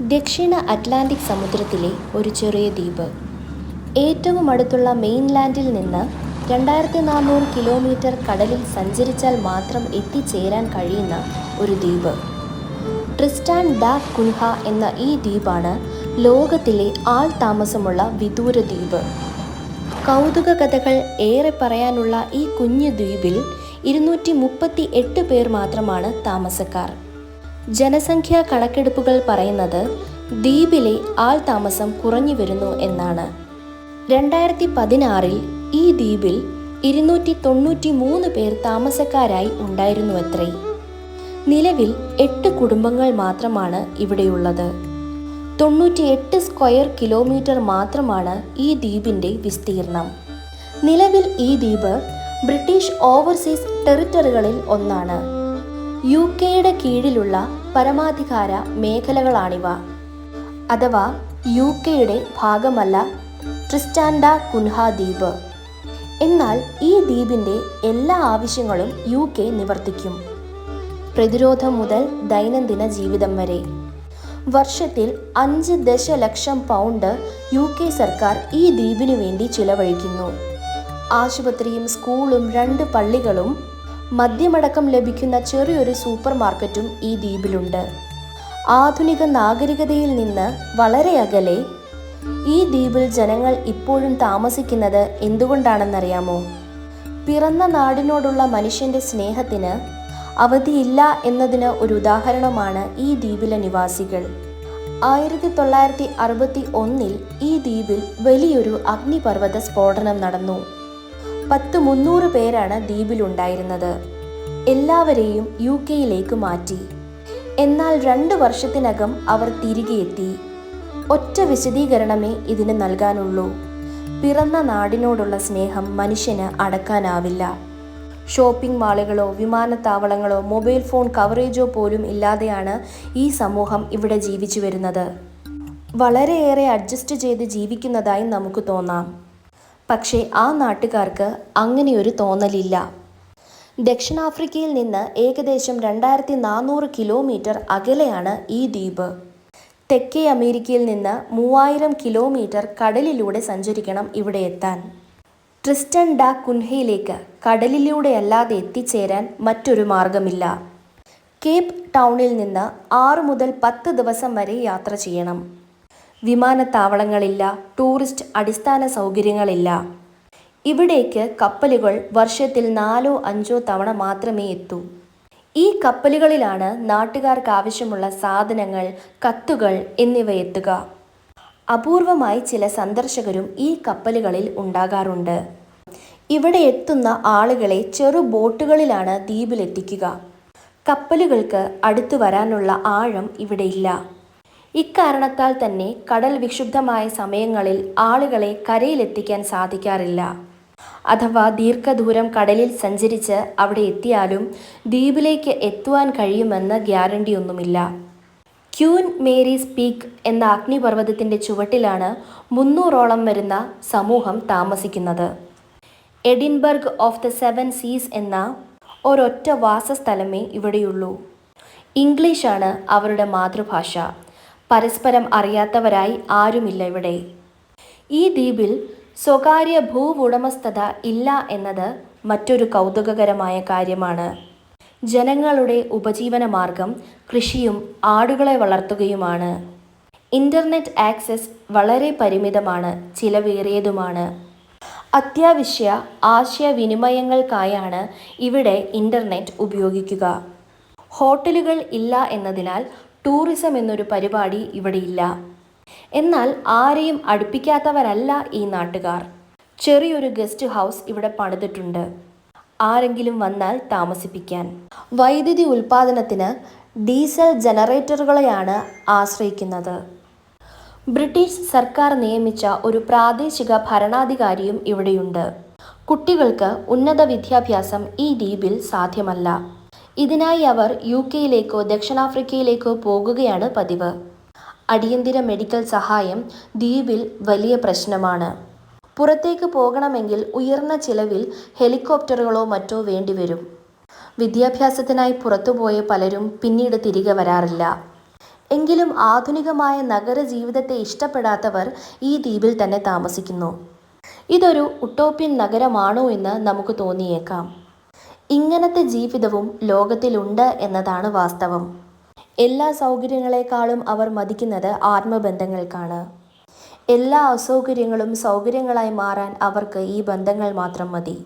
ദക്ഷിണ അറ്റ്ലാന്റിക് സമുദ്രത്തിലെ ഒരു ചെറിയ ദ്വീപ്. ഏറ്റവും അടുത്തുള്ള മെയിൻലാൻഡിൽ നിന്ന് രണ്ടായിരത്തി നാനൂറ് കിലോമീറ്റർ കടലിൽ സഞ്ചരിച്ചാൽ മാത്രം എത്തിച്ചേരാൻ കഴിയുന്ന ഒരു ദ്വീപ്. ട്രിസ്റ്റാൻ ഡാ കുൻഹ എന്ന ഈ ദ്വീപാണ് ലോകത്തിലെ ആൾ താമസമുള്ള വിദൂര ദ്വീപ്. കൗതുക കഥകൾ ഏറെ പറയാനുള്ള ഈ കുഞ്ഞു ദ്വീപിൽ ഇരുന്നൂറ്റി മുപ്പത്തി എട്ട് പേർ മാത്രമാണ് താമസക്കാർ. ജനസംഖ്യാ കണക്കെടുപ്പുകൾ പറയുന്നത് ദ്വീപിലെ ആൾ താമസം കുറഞ്ഞു വരുന്നു എന്നാണ്. രണ്ടായിരത്തി പതിനാറിൽ ഈ ദ്വീപിൽ ഇരുന്നൂറ്റി തൊണ്ണൂറ്റി മൂന്ന് പേർ താമസക്കാരായി ഉണ്ടായിരുന്നുവത്രേ. നിലവിൽ എട്ട് കുടുംബങ്ങൾ മാത്രമാണ് ഇവിടെയുള്ളത്. തൊണ്ണൂറ്റിയെട്ട് സ്ക്വയർ കിലോമീറ്റർ മാത്രമാണ് ഈ ദ്വീപിന്റെ വിസ്തീർണം. നിലവിൽ ഈ ദ്വീപ് ബ്രിട്ടീഷ് ഓവർസീസ് ടെറിട്ടറികളിൽ ഒന്നാണ്. യു കെയുടെ കീഴിലുള്ള പരമാധികാര മേഖലകളാണിവ. അഥവാ യു കെയുടെ ഭാഗമല്ല ട്രിസ്റ്റാൻഡ കുൻഹ ദ്വീപ്. എന്നാൽ ഈ ദ്വീപിന്റെ എല്ലാ ആവശ്യങ്ങളും യു കെ നിവർത്തിക്കും. പ്രതിരോധം മുതൽ ദൈനംദിന ജീവിതം വരെ. വർഷത്തിൽ അഞ്ച് ദശലക്ഷം പൗണ്ട് യു കെ സർക്കാർ ഈ ദ്വീപിനു വേണ്ടി ചിലവഴിക്കുന്നു. ആശുപത്രിയും സ്കൂളും രണ്ട് പള്ളികളും മദ്യമടക്കം ലഭിക്കുന്ന ചെറിയൊരു സൂപ്പർ മാർക്കറ്റും ഈ ദ്വീപിലുണ്ട്. ആധുനിക നാഗരികതയിൽ നിന്ന് വളരെ അകലെ. ഈ ദ്വീപിൽ ജനങ്ങൾ ഇപ്പോഴും താമസിക്കുന്നത് എന്തുകൊണ്ടാണെന്നറിയാമോ? പിറന്ന നാടിനോടുള്ള മനുഷ്യന്റെ സ്നേഹത്തിന് അവധിയില്ല എന്നതിന് ഒരു ഉദാഹരണമാണ് ഈ ദ്വീപിലെ നിവാസികൾ. ആയിരത്തി തൊള്ളായിരത്തി അറുപത്തി ഒന്നിൽ ഈ ദ്വീപിൽ വലിയൊരു അഗ്നിപർവത സ്ഫോടനം നടന്നു. പത്ത് മുന്നൂറ് പേരാണ് ദ്വീപിലുണ്ടായിരുന്നത്. എല്ലാവരെയും യു കെയിലേക്ക് മാറ്റി. എന്നാൽ രണ്ട് വർഷത്തിനകം അവർ തിരികെ എത്തി. ഒറ്റ വിശദീകരണമേ ഇതിന് നൽകാനുള്ളൂ. പിറന്ന നാടിനോടുള്ള സ്നേഹം മനുഷ്യന് അടക്കാനാവില്ല. ഷോപ്പിംഗ് മാളുകളോ വിമാനത്താവളങ്ങളോ മൊബൈൽ ഫോൺ കവറേജോ പോലും ഇല്ലാതെയാണ് ഈ സമൂഹം ഇവിടെ ജീവിച്ചു വരുന്നത്. വളരെയേറെ അഡ്ജസ്റ്റ് ചെയ്ത് ജീവിക്കുന്നതായി നമുക്ക് തോന്നാം. പക്ഷേ ആ നാട്ടുകാർക്ക് അങ്ങനെയൊരു തോന്നലില്ല. ദക്ഷിണാഫ്രിക്കയിൽ നിന്ന് ഏകദേശം രണ്ടായിരത്തി നാനൂറ് കിലോമീറ്റർ അകലെയാണ് ഈ ദ്വീപ്. തെക്കേ അമേരിക്കയിൽ നിന്ന് മൂവായിരം കിലോമീറ്റർ കടലിലൂടെ സഞ്ചരിക്കണം ഇവിടെ എത്താൻ. ട്രിസ്റ്റൻ ഡാ കുൻഹയിലേക്ക് കടലിലൂടെയല്ലാതെ എത്തിച്ചേരാൻ മറ്റൊരു മാർഗമില്ല. കേപ്പ് ടൗണിൽ നിന്ന് ആറ് മുതൽ പത്ത് ദിവസം വരെ യാത്ര ചെയ്യണം. വിമാനത്താവളങ്ങളില്ല ടൂറിസ്റ്റ് അടിസ്ഥാന സൗകര്യങ്ങളില്ല. ഇവിടേക്ക് കപ്പലുകൾ വർഷത്തിൽ നാലോ അഞ്ചോ തവണ മാത്രമേ എത്തൂ. ഈ കപ്പലുകളിലാണ് നാട്ടുകാർക്ക് ആവശ്യമുള്ള സാധനങ്ങൾ കത്തുകൾ എന്നിവ എത്തുക. അപൂർവമായി ചില സന്ദർശകരും ഈ കപ്പലുകളിൽ ഉണ്ടാകാറുണ്ട്. ഇവിടെ എത്തുന്ന ആളുകളെ ചെറു ബോട്ടുകളിലാണ് ദ്വീപിലെത്തിക്കുക. കപ്പലുകൾക്ക് അടുത്തു വരാനുള്ള ആഴം ഇവിടെയില്ല ഇക്കാരണത്താൽ തന്നെ കടൽ വിക്ഷുബ്ധമായ സമയങ്ങളിൽ ആളുകളെ കരയിലെത്തിക്കാൻ സാധിക്കാറില്ല. അഥവാ ദീർഘദൂരം കടലിൽ സഞ്ചരിച്ച് അവിടെ എത്തിയാലും ദ്വീപിലേക്ക് എത്തുവാൻ കഴിയുമെന്ന് ഗ്യാരണ്ടിയൊന്നുമില്ല. ക്യൂൻ മേരീസ് പീക്ക് എന്ന അഗ്നിപർവതത്തിന്റെ ചുവട്ടിലാണ് മുന്നൂറോളം വരുന്ന സമൂഹം താമസിക്കുന്നത്. Edinburgh of the Seven Seas എന്ന ഒരൊറ്റ വാസസ്ഥലമേ ഇവിടെയുള്ളൂ. ഇംഗ്ലീഷാണ് അവരുടെ മാതൃഭാഷ. പരസ്പരം അറിയാത്തവരായി ആരുമില്ല ഇവിടെ. ഈ ദ്വീപിൽ സ്വകാര്യ ഭൂവുടമസ്ഥത ഇല്ല എന്നത് മറ്റൊരു കൗതുകകരമായ കാര്യമാണ്. ജനങ്ങളുടെ ഉപജീവന മാർഗം കൃഷിയും ആടുകളെ വളർത്തുകയുമാണ്. ഇന്റർനെറ്റ് ആക്സസ് വളരെ പരിമിതമാണ് ചിലവേറിയതുമാണ്. അത്യാവശ്യ ആശയവിനിമയങ്ങൾക്കായാണ് ഇവിടെ ഇന്റർനെറ്റ് ഉപയോഗിക്കുക. ഹോട്ടലുകൾ ഇല്ല എന്നതിനാൽ ടൂറിസം എന്നൊരു പരിപാടി ഇവിടെയില്ല എന്നാൽ ആരെയും അടുപ്പിക്കാത്തവരല്ല ഈ നാട്ടുകാർ. ചെറിയൊരു ഗസ്റ്റ് ഹൗസ് ഇവിടെ പണിതിട്ടുണ്ട്. ആരെങ്കിലും വന്നാൽ താമസിപ്പിക്കാൻ. വൈദ്യുതി ഉൽപ്പാദനത്തിന് ഡീസൽ ജനറേറ്ററുകളെയാണ് ആശ്രയിക്കുന്നത്. ബ്രിട്ടീഷ് സർക്കാർ നിയമിച്ച ഒരു പ്രാദേശിക ഭരണാധികാരിയും ഇവിടെയുണ്ട്. കുട്ടികൾക്ക് ഉന്നത വിദ്യാഭ്യാസം ഈ ദ്വീപിൽ സാധ്യമല്ല. ഇതിനായി അവർ യു കെയിലേക്കോ ദക്ഷിണാഫ്രിക്കയിലേക്കോ പോകുകയാണ് പതിവ്. അടിയന്തര മെഡിക്കൽ സഹായം ദ്വീപിൽ വലിയ പ്രശ്നമാണ്. പുറത്തേക്ക് പോകണമെങ്കിൽ ഉയർന്ന ചിലവിൽ ഹെലികോപ്റ്ററുകളോ മറ്റോ വേണ്ടിവരും വിദ്യാഭ്യാസത്തിനായി പുറത്തുപോയ പലരും പിന്നീട് തിരികെ വരാറില്ല. എങ്കിലും ആധുനികമായ നഗര ജീവിതത്തെ ഇഷ്ടപ്പെടാത്തവർ ഈ ദ്വീപിൽ തന്നെ താമസിക്കുന്നു. ഇതൊരു ഉട്ടോപ്യൻ നഗരമാണോ എന്ന് നമുക്ക് തോന്നിയേക്കാം. ഇങ്ങനത്തെ ജീവിതവും ലോകത്തിലുണ്ട് എന്നതാണ് വാസ്തവം. എല്ലാ സൗകര്യങ്ങളെക്കാളും അവർ മതിക്കുന്നത് ആത്മബന്ധങ്ങൾക്കാണ്. എല്ലാ അസൗകര്യങ്ങളും സൗകര്യങ്ങളായി മാറാൻ അവർക്ക് ഈ ബന്ധങ്ങൾ മാത്രം മതി.